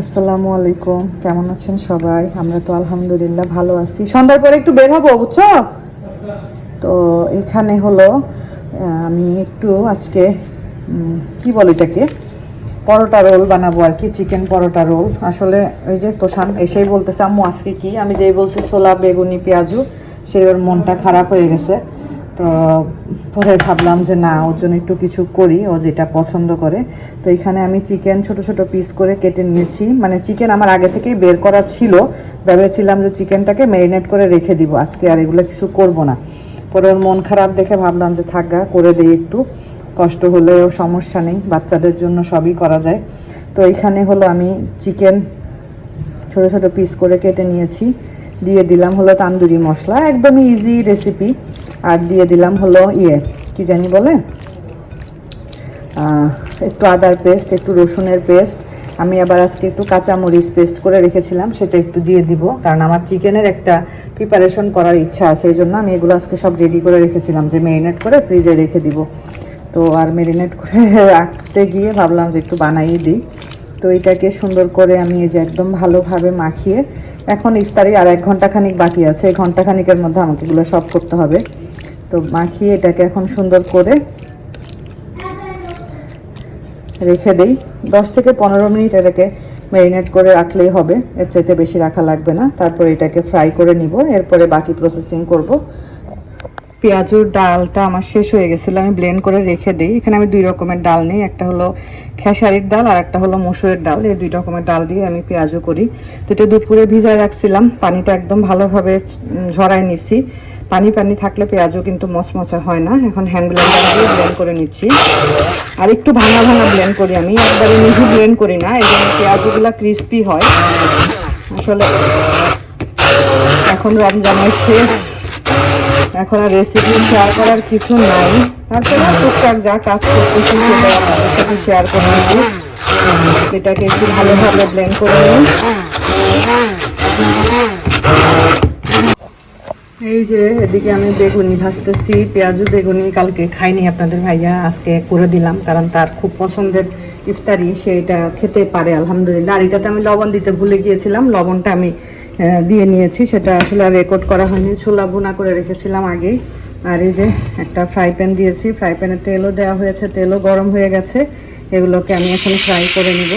আসসালামু আলাইকুম। কেমন আছেন সবাই? আমরা তো আলহামদুলিল্লাহ ভালো আছি। সন্ধ্যার পরে একটু বের হব, বুঝছ? তো এখানে হলো আমি একটু আজকে কি বলে এটাকে? পরোটা রোল বানাবো আর কি, চিকেন পরোটা রোল। আসলে ওই যে তোষান এসেই বলতেছে, আম্মু, আজকে কি? আমি যেই বলছি, ছোলা, বেগুনি, পেঁয়াজু সেই ওর মনটা খারাপ হয়ে গেছে। তো পরে ভাবলাম যে না, ওর জন্য একটু কিছু করি, ও যেটা পছন্দ করে। তো এখানে আমি চিকেন ছোট ছোট পিস করে কেটে নিয়েছি। মানে চিকেন আমার আগে থেকেই বের করা ছিল। ভেবেছিলাম যে চিকেনটাকে ম্যারিনেট করে রেখে দিব। আজকে আর এগুলো কিছু করব না। পরে ওর মন খারাপ দেখে ভাবলাম যে থাকা করে দিই একটু। কষ্ট হলেও সমস্যা নেই, বাচ্চাদের জন্য সবই করা যায়। তো এখানে হলো আমি চিকেন ছোট ছোট পিস করে কেটে নিয়েছি। দিয়ে দিলাম হলো তান্দুরি মশলা, একদমই ইজি রেসিপি আর দিয়ে দিলাম হলো ইয়ে কি জানি বলে? একটু আদার পেস্ট একটু রসুনের পেস্ট আমি আবার আজকে একটু কাঁচামরিচ পেস্ট করে রেখেছিলাম, সেটা একটু দিয়ে দিব। কারণ আমার চিকেনের একটা প্রিপারেশন করার ইচ্ছা আছে, এই জন্য আমি এগুলো আজকে সব রেডি করে রেখেছিলাম, যে মেরিনেট করে ফ্রিজে রেখে দিব। তো আর মেরিনেট করে রাখতে গিয়ে ভাবলাম যে একটু বানাই দিই। তো এটাকে সুন্দর করে আমি এই যে একদম ভালোভাবে মাখিয়ে এখন ইফতারি আর এক ঘণ্টা খানিক বাকি আছে, এই ঘণ্টা খানিকের মধ্যে আমাকে এগুলো সব করতে হবে। তো মাখিয়ে এটাকে এখন সুন্দর করে রেখে দেই। দশ থেকে পনেরো মিনিট এটাকে ম্যারিনেট করে রাখলেই হবে, এর চাইতে বেশি রাখা লাগবে না। তারপরে এটাকে ফ্রাই করে নিব, এরপরে বাকি প্রসেসিং করব। পেঁয়াজুর ডালটা আমার শেষ হয়ে গেছিল, আমি ব্লেন্ড করে রেখে দিই। এখানে আমি দুই রকমের ডাল নিই, একটা হলো খেসারির ডাল আর একটা হলো মসুরের ডাল। এই দুই রকমের ডাল দিয়ে আমি পেঁয়াজও করি। তো এটা দুপুরে ভিজায় রাখছিলাম, পানিটা একদম ভালোভাবে ঝরাই নিচ্ছি পানি পানি থাকলে পেঁয়াজও কিন্তু মচমচা হয় না। এখন হ্যান্ড ব্লেন্ডার দিয়ে ব্লেন্ড করে নিচ্ছি। আর একটু ভাঙা ভাঙা ব্লেন্ড করি আমি, একবারে মিহি ব্লেন্ড করি না, এই জন্য পেঁয়াজগুলো ক্রিস্পি হয়। আসলে এখন রমজানের শেষ এখন আর রেসিপি শেয়ার করার কিছু নাই। তারপরে টুকটাক যা কাজ করতেছি সেটা আপনাদের সাথে শেয়ার এটাকে একটু ভালোভাবে ব্লেন্ড করে নিই। এই যে এদিকে আমি বেগুনি ভাজতেছি, পেঁয়াজু বেগুনি কালকে খাইনি আপনাদের ভাইয়া, আজকে করে দিলাম, কারণ তার খুব পছন্দের ইফতারি সে এটা খেতে পারে, আলহামদুলিল্লাহ। আর এটাতে আমি লবণ দিতে ভুলে গিয়েছিলাম, লবণটা আমি দিয়ে নিয়েছি। সেটা আসলে রেকর্ড করা হয়নি। ছোলা ভুনা করে রেখেছিলাম আগেই। আর এই যে একটা ফ্রাই প্যান দিয়েছি। ফ্রাই প্যানে তেলও দেওয়া হয়েছে। তেলও গরম হয়ে গেছে। এগুলোকে আমি এখন ফ্রাই করে নিব।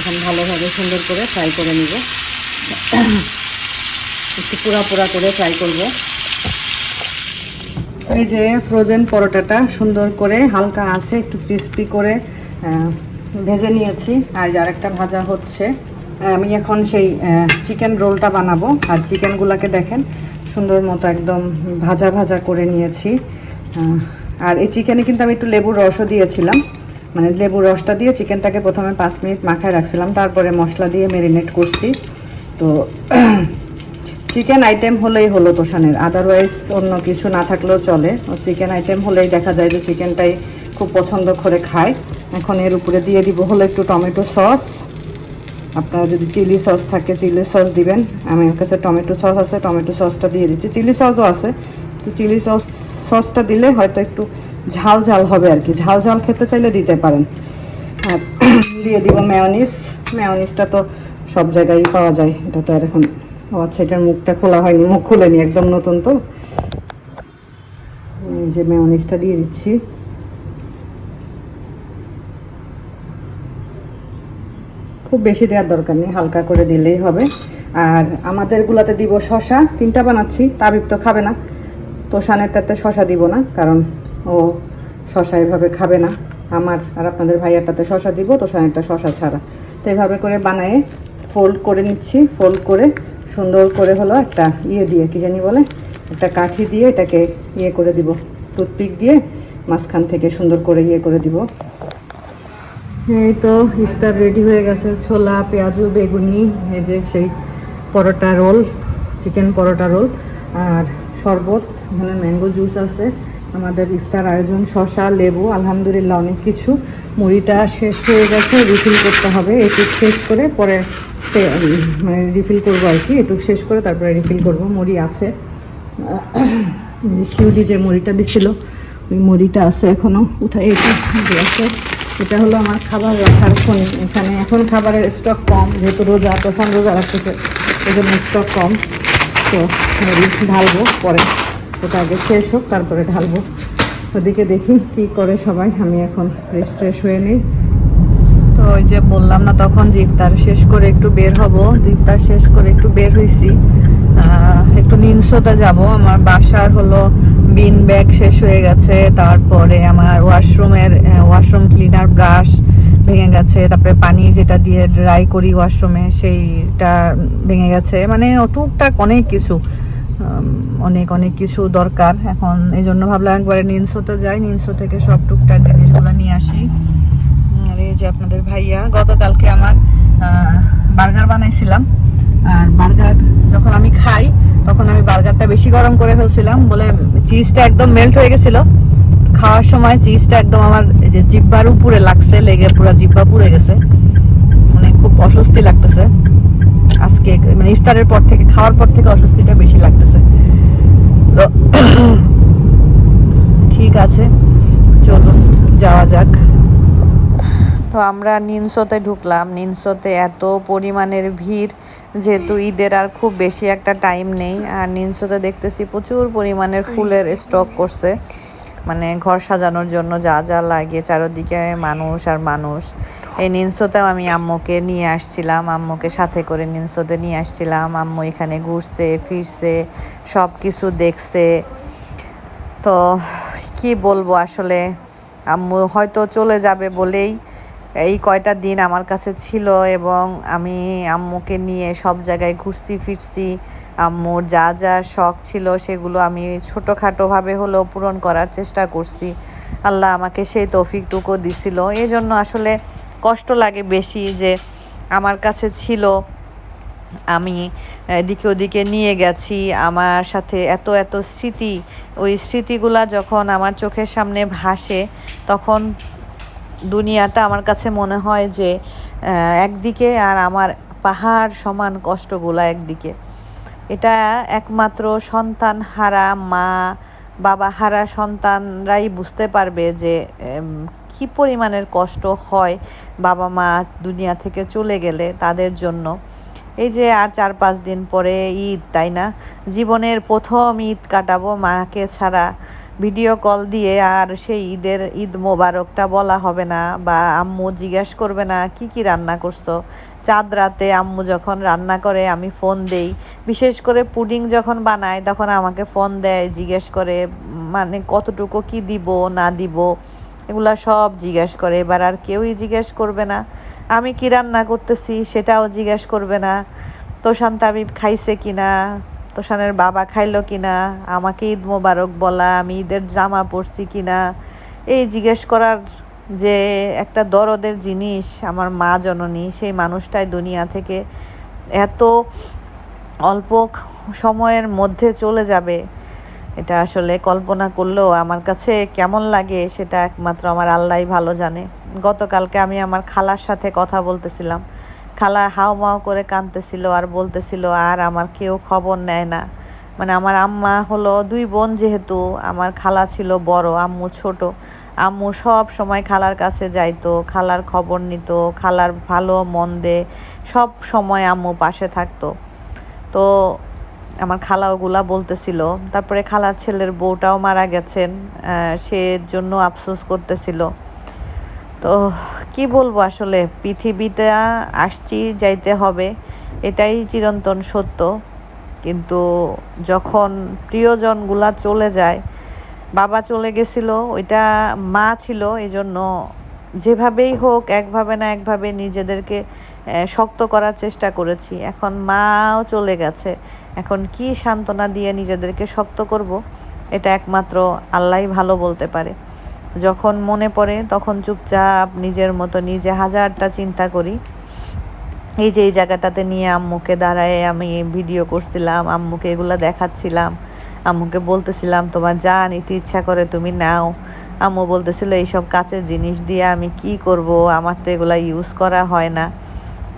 এখন ভালোভাবে সুন্দর করে ফ্রাই করে নিব। একটু পুরা পুরা করে ফ্রাই করব। এই যে ফ্রোজেন পরোটাটা সুন্দর করে হালকা আছে, একটু ক্রিস্পি করে ভেজে নিয়েছি। আর আরেকটা ভাজা হচ্ছে। আমি এখন সেই চিকেন রোলটা বানাবো। আর চিকেনগুলোকে দেখেন, সুন্দর মতো একদম ভাজা ভাজা করে নিয়েছি। আর এই চিকেনে কিন্তু আমি একটু লেবুর রসও দিয়েছিলাম। মানে লেবুর রসটা দিয়ে চিকেনটাকে প্রথমে পাঁচ মিনিট মাখায় রাখছিলাম। তারপরে মশলা দিয়ে মেরিনেট করছি। তো চিকেন আইটেম হলেই হলো তোষানের আদারওয়াইজ অন্য কিছু না থাকলেও চলে। চিকেন আইটেম হলেই দেখা যায় যে চিকেনটাই খুব পছন্দ করে খায়। এখন এর উপরে দিয়ে দিব হলো একটু টমেটো সস। আপনারা যদি চিলি সস থাকে, চিলি সস দিবেন। আমার কাছে টমেটো সস আছে, টমেটো সসটা দিয়ে দিচ্ছি। চিলি সসও আছে। তো চিলি সস, সসটা দিলে হয়তো একটু ঝাল ঝাল হবে আর কি। ঝাল ঝাল খেতে চাইলে দিতে পারেন। আর দিয়ে দিব মেয়নিস মেয়নিসটা তো সব জায়গায় পাওয়া যায়। এটা তো আর এখন ও আচ্ছা এটার মুখটা খোলা হয়নি, মুখ খুলেনি, একদম নতুন তো। এই যে মেয়নিসটা দিয়ে দিচ্ছি। খুব বেশি দেওয়ার দরকার নেই, হালকা করে দিলেই হবে। আর আমাদেরগুলোতে দিব শশা তিনটা বানাচ্ছি, তাবিব তো খাবে না। তো সানেরটাতে শশা দিব না, কারণ ও শশা এভাবে খাবে না। আমার আর আপনাদের ভাইয়ারটাতে শশা দিব তো সানেরটা শশা ছাড়া। তো এভাবে করে বানায়ে ফোল্ড করে নিচ্ছি ফোল্ড করে সুন্দর করে হলো একটা ইয়ে দিয়ে, কি জানি বলে, একটা কাঠি দিয়ে এটাকে ইয়ে করে দিব। টুথপিক দিয়ে মাঝখান থেকে সুন্দর করে ইয়ে করে দিব। এই তো ইফতার রেডি হয়ে গেছে। ছোলা, পেঁয়াজু, বেগুনি, এই যে সেই paratha roll, chicken paratha roll, আর শরবত, এখানে ম্যাঙ্গো জুস আছে। আমাদের ইফতার আয়োজন শশা লেবু, আলহামদুলিল্লাহ অনেক কিছু। মুড়িটা শেষ হয়ে গেছে রিফিল করতে হবে, এটি শেষ করে পরে মানে রিফিল করব আর কি। এটুক শেষ করে তারপরে রিফিল করব। মুড়ি আছে। যে শিউলি যে মুড়িটা দিছিল, ওই মুড়িটা আছে এখনও কোথায় এটা আছে এটা হলো আমার খাবার রাখার খনি এখানে এখন খাবারের স্টক কম, যেহেতু রোজা প্রশান রোজা রাখতেছে এই জন্য স্টক কম। তো মুড়ি ঢালবো পরে। ওটা আগে শেষ হোক, তারপরে ঢালবো। ওদিকে দেখি কি করে সবাই। আমি এখন রেস্ট ফ্রেশ হয়ে নিই। তো ওই যে বললাম না তখন যে ইফতার শেষ করে একটু বের হব ইফতার শেষ করে একটু বের হয়েছি একটু নিনসোতে যাব। আমার বাসার হলো বিন ব্যাগ শেষ হয়ে গেছে, তারপরে আমার ওয়াশরুমের ওয়াশরুম ক্লিনার ব্রাশ ভেঙে গেছে, তারপরে পানি যেটা দিয়ে ড্রাই করি ওয়াশরুমে, সেইটা ভেঙে গেছে। মানে টুকটাক অনেক কিছু অনেক অনেক কিছু দরকার। এখন এই জন্য ভাবলাম একবারে নিনসোতে যাই নিনসো থেকে সব টুকটাক জিনিসগুলো নিয়ে আসি। আর এই যে আপনাদের ভাইয়া, গতকালকে আমার বার্গার বানাইছিলাম। আর বার্গার যখন আমি খাই, তখন আমি বার্গারটা বেশি গরম করে ফেলছিলাম, বলে চিজটা একদম মেল্ট হয়ে গেছিল। খাওয়ার সময় চিজটা একদম আমার যে জিব্বার উপরে লাগছে, লেগে পুরো জিব্বা পুড়ে গেছে। মানে খুব অস্বস্তি লাগতেছে। আজকে মানে ইফতারের পর থেকে, খাওয়ার পর থেকে অস্বস্তিটা বেশি লাগতেছে। তো ঠিক আছে, চলুন, যাওয়া যাক। তো আমরা নিনসোতে ঢুকলাম। নিনসোতে এত পরিমাণের ভিড়, যেহেতু ঈদের আর খুব বেশি একটা টাইম নেই। আর নিনসোতে দেখতেছি প্রচুর পরিমাণের ফুলের স্টক করছে। মানে ঘর সাজানোর জন্য যা যা লাগে, চারদিকে মানুষ আর মানুষ। এই নিনসোতেও আমি আম্মুকে নিয়ে আসছিলাম। আম্মুকে সাথে করে নিনসোতে নিয়ে আসছিলাম। আম্মু এখানে ঘুরছে, ফিরছে সব কিছু দেখছে। তো কি বলব আসলে? আম্মু হয়তো চলে যাবে বলেই এই কয়টা দিন আমার কাছে ছিল এবং আমি আম্মুকে নিয়ে সব জায়গায় ঘুরছি, ফিরছি। আম্মুর যা যা শখ ছিল সেগুলো আমি ছোটোখাটোভাবে হলেও পূরণ করার চেষ্টা করছি। আল্লাহ আমাকে সেই তৌফিকটুকু দিছিল। এই জন্য আসলে কষ্ট লাগে বেশি যে আমার কাছে ছিল। আমি এদিকে ওদিকে নিয়ে গেছি। আমার সাথে এত এত স্মৃতি, ওই স্মৃতিগুলা যখন আমার চোখের সামনে ভাসে, তখন দুনিয়াটা আমার কাছে মনে হয় যে একদিকে আর আমার পাহাড় সমান কষ্টগুলা একদিকে। এটা একমাত্র সন্তান হারা মা, বাবা হারা সন্তানরাই বুঝতে পারবে যে কি পরিমাণের কষ্ট হয় বাবা মা দুনিয়া থেকে চলে গেলে তাদের জন্য। এই যে আর চার পাঁচ দিন পরে ঈদ, তাই না? জীবনের প্রথম ঈদ কাটাবো মাকে ছাড়া। ভিডিও কল দিয়ে আর সেই ঈদের ঈদ মোবারকটা বলা হবে না বা আম্মু জিজ্ঞেস করবে না, কি কি রান্না করছ? চাঁদ রাতে আম্মু যখন রান্না করে, আমি ফোন দেই। বিশেষ করে পুডিং যখন বানায় তখন আমাকে ফোন দেয়, জিজ্ঞেস করে মানে কতটুকু কি দিব, না দিব? এগুলা সব জিজ্ঞেস করে। এবার আর কেউই জিজ্ঞেস করবে না, আমি কি রান্না করতেছি? সেটাও জিজ্ঞেস করবে না তোষান তাবিব খাইছে কিনা তোষানের বাবা খাইলো কিনা, আমাকে ঈদ মোবারক বলা, আমি ঈদের জামা পরছি কিনা, এই জিজ্ঞেস করার যে একটা দরদের জিনিস আমার মা জননী, সেই মানুষটাই দুনিয়া থেকে এত অল্প সময়ের মধ্যে চলে যাবে, এটা আসলে কল্পনা করলেও আমার কাছে কেমন লাগে সেটা একমাত্র আমার আল্লাহই ভালো জানে। গতকালকে আমি আমার খালার সাথে কথা বলতেছিলাম। খালা হাও মাও করে কাঁদতেছিল আর বলতেছিল, আর আমার কেউ খবর নেয় না। মানে আমার আম্মা হলো দুই বোন যেহেতু, আমার খালা ছিল বড়, আম্মু ছোট। আম্মু সব সময় খালার কাছে যাইতো, খালার খবর নিত, খালার ভালো, মন্দে সব সময় আম্মু পাশে থাকতো। তো আমার খালা ওগুলা বলতেছিল। তারপরে খালার ছেলের বউটাও মারা গেছেন সে জন্য আফসোস করতেছিল। তো কি বলব আসলে পৃথিবীটা আসছি, যাইতে হবে, এটাই চিরন্তন সত্য। কিন্তু যখন প্রিয়জনগুলা চলে যায়, বাবা চলে গেছিল, ওইটা মা ছিল এই জন্য যেভাবেই হোক, একভাবে না একভাবে নিজেদেরকে শক্ত করার চেষ্টা করেছি। এখন মাও চলে গেছে, এখন কি সান্ত্বনা দিয়ে নিজেদেরকে শক্ত করব, এটা একমাত্র আল্লাহই ভালো বলতে পারে। যখন মনে পড়ে, তখন চুপচাপ নিজের মতো নিজে হাজারটা চিন্তা করি। এই যে, এই জায়গাটাতে নিয়ে আম্মুকে দাঁড়ায় আমি ভিডিও করছিলাম, আম্মুকে এগুলো দেখাচ্ছিলাম, আম্মুকে বলতেছিলাম, তোমার যা নিতে ইচ্ছা করে তুমি নাও। আম্মু বলতেছিল, এইসব কাচের জিনিস দিয়ে আমি কি করব? আমার তো এগুলো ইউজ করা হয় না।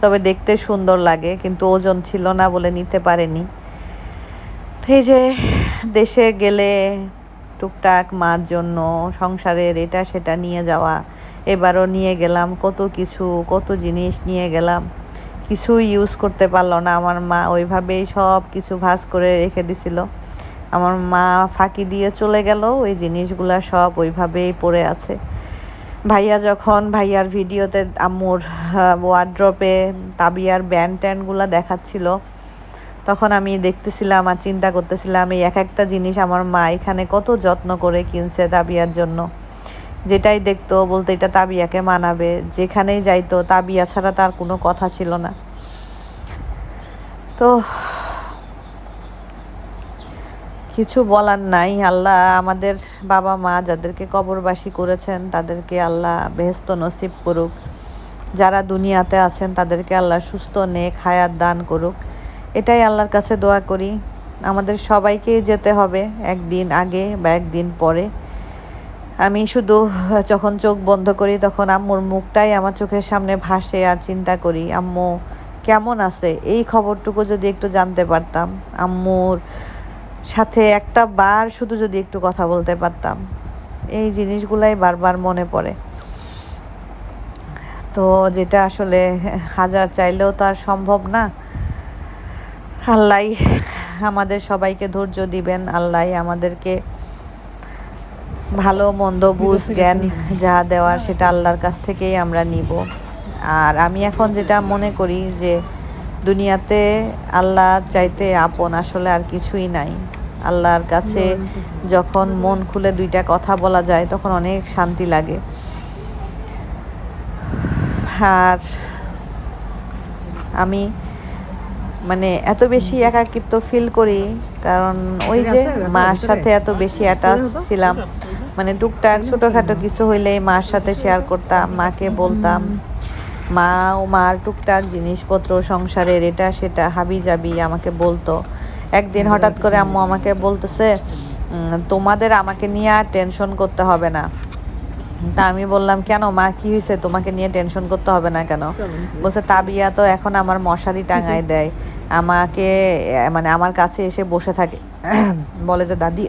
তবে দেখতে সুন্দর লাগে, কিন্তু ওজন ছিল না বলে নিতে পারেনি। এই যে, দেশে গেলে টুকটাক মার জন্য, সংসারের এটা সেটা নিয়ে যাওয়া, এবারও নিয়ে গেলাম, কত কিছু, কত জিনিস নিয়ে গেলাম। কিছুই ইউজ করতে পারল না, আমার মা ওইভাবেই সব কিছু ভাজ করে রেখে দিছিল। আমার মা ফাঁকি দিয়ে চলে গেল, ওই জিনিসগুলা সব ওইভাবেই পড়ে আছে। ভাইয়া যখন ভাইয়ার ভিডিওতে আম্মুর ওয়ার্ড্রপে তাবিয়ার ব্যান্ড ট্যান্ডগুলো দেখাচ্ছিল তখন আমি দেখতেছিলাম আর চিন্তা করতেছিলাম, এই এক একটা জিনিস আমার মা এখানে কত যত্ন করে কিনছে তাবিয়ার জন্য। যেটাই দেখতো বলতো এটা তাবিয়াকে মানাবে, যেখানেই যাইতো তাবিয়া ছাড়া তার কোনো কথা ছিল না। তো কিছু বলার নাই। আল্লাহ আমাদের বাবা মা যাদেরকে কবরবাসী করেছেন, তাদেরকে আল্লাহ বেহেস্ত নসিব করুক। যারা দুনিয়াতে আছেন, তাদেরকে আল্লাহ সুস্থ, নেক, হায়াত দান করুক। এটাই আল্লাহর কাছে দোয়া করি। আমাদের সবাইকেই যেতে হবে একদিন আগে বা একদিন পরে। আমি শুধু যখন চোখ বন্ধ করি তখন আম্মুর মুখটাই আমার চোখের সামনে ভাসে আর চিন্তা করি, আম্মু, কেমন আছে? এই খবরটুকু যদি একটু জানতে পারতাম, আম্মুর সাথে একটা বার শুধু যদি একটু কথা বলতে পারতাম। এই জিনিসগুলাই বারবার মনে পড়ে। তো যেটা আসলে হাজার চাইলেও তো আর সম্ভব না। আল্লাহ আমাদের সবাইকে ধৈর্য দিবেন। আল্লাহ আমাদেরকে ভালো মন্দ বুঝ জ্ঞান যা দেওয়ার সেটা আল্লাহর কাছ থেকেই আমরা নিব। আর আমি এখন যেটা মনে করি যে দুনিয়াতে আল্লাহর চাইতে আপন আসলে আর কিছুই নাই। আল্লাহর কাছে যখন মন খুলে দুইটা কথা বলা যায় তখন অনেক শান্তি লাগে। আর আমি মানে এত বেশি একাকিত্ব ফিল করি কারণ ওই যে মার সাথে এত বেশি অ্যাটাচ ছিলাম। মানে টুকটাক ছোটোখাটো কিছু হইলেই মার সাথে শেয়ার করতাম মাকে বলতাম মা ও মার টুকটাক জিনিসপত্র সংসারের এটা সেটা হাবি জাবি আমাকে বলতো। একদিন হঠাৎ করে আম্মু আমাকে বলতেছে তোমাদের আমাকে নিয়ে আর টেনশন করতে হবে না। তা আমি বললাম কেন মা কি হয়েছে তোমাকে নিয়ে টেনশন করতে হবে না কেন? বলছে তাবিয়া তো এখন আমার মশারি টাঙায় দেয়। আমাকে মানে আমার কাছে এসে বসে থাকে। বলে যে দাদি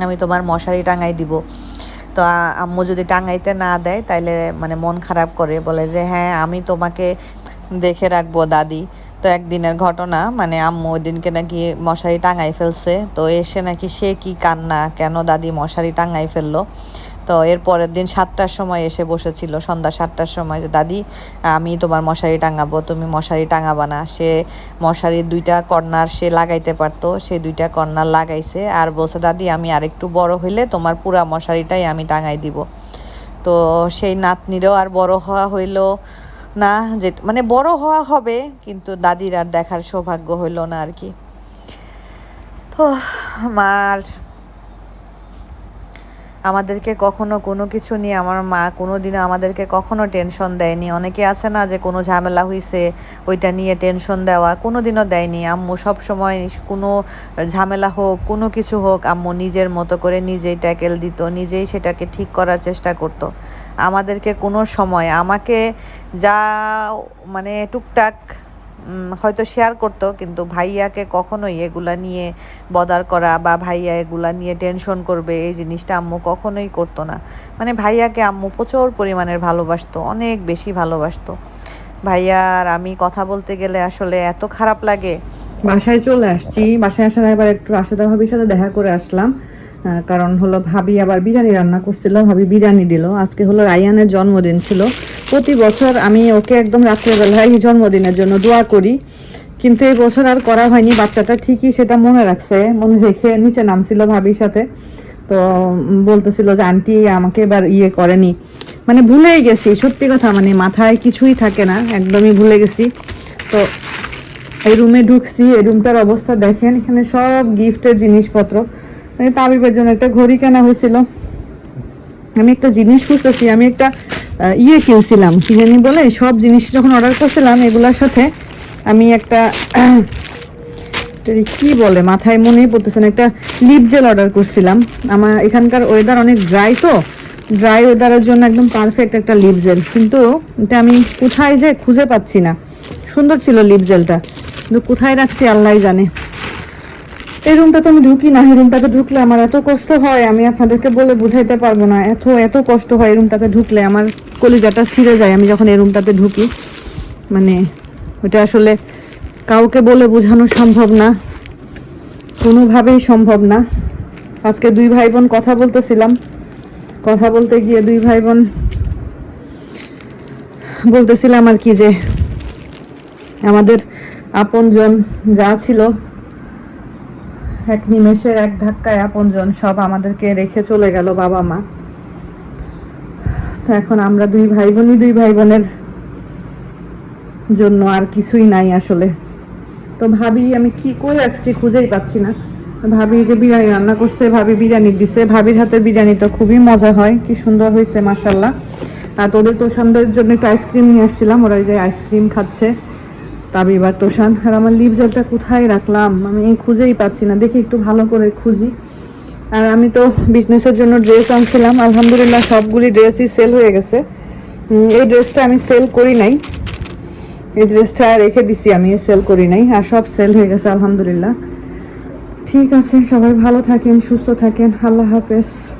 আমি তোমার মশারি টাঙাই দিব। তো আম্মু যদি টাঙাইতে না দেয় তাইলে মানে মন খারাপ করে। বলে যে হ্যাঁ আমি তোমাকে দেখে রাখব দাদি। তো একদিনের ঘটনা মানে আম্মু ওই দিনকে নাকি মশারি টাঙাই ফেলছে। তো এসে নাকি সে কি কান্না কেন দাদি মশারি টাঙাই ফেলল? তো এর পরের দিন সাতটার সময় এসে বসেছিল, সন্ধ্যা সাতটার সময় যে, দাদি, আমি তোমার মশারি টাঙাবো, তুমি মশারি টাঙাবা না। সে মশারির দুইটা কর্নার সে লাগাইতে পারতো, সে দুইটা কর্নার লাগাইছে আর বলছে, দাদি, আমি আরেকটু বড় হইলে তোমার পুরা মশারিটাই আমি টাঙাই দিব। তো সেই নাতনিরও আর বড় হওয়া হইল না, যে মানে বড় হওয়া হবে, কিন্তু দাদির আর দেখার সৌভাগ্য হইল না আর কি। তো মার আমাদেরকে কখনো কোনো কিছু নিয়ে আমার মা কোনো দিনও আমাদেরকে কখনো টেনশন দেয়নি। অনেকে আছে না যে কোনো ঝামেলা হইছে, ওইটা নিয়ে টেনশন দেওয়া কোনো দিনও দেয়নি। আম্মু সব সময় কোনো ঝামেলা হোক, কোনো কিছু হোক, আম্মু নিজের মতো করে নিজেই ট্যাকেল দিত, নিজেই সেটাকে ঠিক করার চেষ্টা করতো। আমাদেরকে কোনো সময় আমাকে যা মানে টুকটাক হয়তো শেয়ার করতো, কিন্তু ভাইয়াকে কখনোই এগুলা নিয়ে বদার করা বা ভাইয়া এগুলা নিয়ে টেনশন করবে, এই জিনিসটা আম্মু কখনোই করতো না। মানে ভাইয়াকে আম্মু প্রচুর পরিমাণের ভালোবাসতো, অনেক বেশি ভালোবাসতো। ভাইয়া আর আমি কথা বলতে গেলে আসলে এত খারাপ লাগে। বাসায় চলে আসছি, বাসায় আসার একবার একটু রাশেদা ভাবির সাথে দেখা করে আসলাম। কারণ হলো ভাবি আবার বিরিয়ানি রান্না করছিল, ভাবি বিরিয়ানি দিল। আজকে হলো রায়ানের জন্মদিন ছিল। প্রতি বছর আমি ওকে একদম রাত্রেবেলায় জন্মদিনের জন্য দোয়া করি। কিন্তু এই বছর আর করা হয়নি, বাচ্চাটা ঠিকই সেটা মনে রাখছে, মনে রেখে নিচে নামছিল ভাবির সাথে। তো বলতেছিল যে, আন্টি, আমাকে এবার ইয়ে করেনি। মানে ভুলেই গেছি, সত্যি কথা মানে মাথায় কিছুই থাকে না, একদমই ভুলে গেছি। তো এই রুমে ঢুকছি, এই রুমটার অবস্থা দেখেন, এখানে সব গিফটের জিনিসপত্র। মানে তাবিবের জন্য একটা ঘড়ি কেনা হয়েছিল। আমি একটা জিনিস খুঁজতেছি, আমি একটা ইয়ে কিনছিলাম, কি জানি বলে, সব জিনিস যখন অর্ডার করছিলাম, এগুলোর সাথে আমি একটা, কি বলে, মাথায় মনে পড়তেছে না, একটা লিপ জেল অর্ডার করছিলাম। আমার এখানকার ওয়েদার অনেক ড্রাই তো ড্রাই ওয়েদারের জন্য একদম পারফেক্ট একটা লিপ জেল কিন্তু এটা আমি কোথায় যে খুঁজে পাচ্ছি না। সুন্দর ছিল লিপ জেলটা কিন্তু কোথায় রাখছি আল্লাহ জানে। এই রুমটাতে আমি ঢুকি না, এই রুমটাতে ঢুকলে আমার এত কষ্ট হয়, আমি আপনাদেরকে বলে বুঝাইতে পারব না। এত এত কষ্ট হয় এই রুমটাতে ঢুকলে, আমার কলিজাটা ছিঁড়ে যায়, আমি যখন এই রুমটাতে ঢুকি। মানে ওটা আসলে কাউকে বলে বোঝানো সম্ভব না, কোনোভাবেই সম্ভব না। আজকে দুই ভাই বোন কথা বলতেছিলাম। কথা বলতে গিয়ে দুই ভাই বোন বলতেছিলাম আর কি যে, আমাদের আপনজন যা ছিল এক নিমেষের এক ধাক্কায় আপনজন সব আমাদেরকে রেখে চলে গেল বাবা মা। তো এখন আমরা দুই ভাই বোনই দুই ভাই বোনের জন্য আর কিছুই নাই আসলে। তো ভাবি, আমি কি করে রাখছি খুঁজেই পাচ্ছি না। ভাবি যে বিরিয়ানি রান্না করছে, ভাবি বিরিয়ানি দিছে। ভাবির হাতের বিরিয়ানিটা খুবই মজা হয়, কি সুন্দর হয়েছে মাসাল্লাহ আর তোদের তো তোষানদের জন্য একটু আইসক্রিম নিয়ে আসছিলাম, ওরা যে আইসক্রিম খাচ্ছে। তাবি এবার তোষান। আর আমার লিপ জেলটা কোথায় রাখলাম? আমি খুঁজেই পাচ্ছি না। দেখি একটু ভালো করে খুঁজি। আর আমি তো বিজনেসের জন্য ড্রেস আনছিলাম। আলহামদুলিল্লাহ সবগুলি ড্রেসই সেল হয়ে গেছে। এই ড্রেসটা আমি সেল করি নাই। এই ড্রেসটা রেখে দিছি, আমি সেল করি নাই। আর সব সেল হয়ে গেছে, আলহামদুলিল্লাহ। ঠিক আছে, সবাই ভালো থাকেন, সুস্থ থাকেন। আল্লাহ হাফেজ।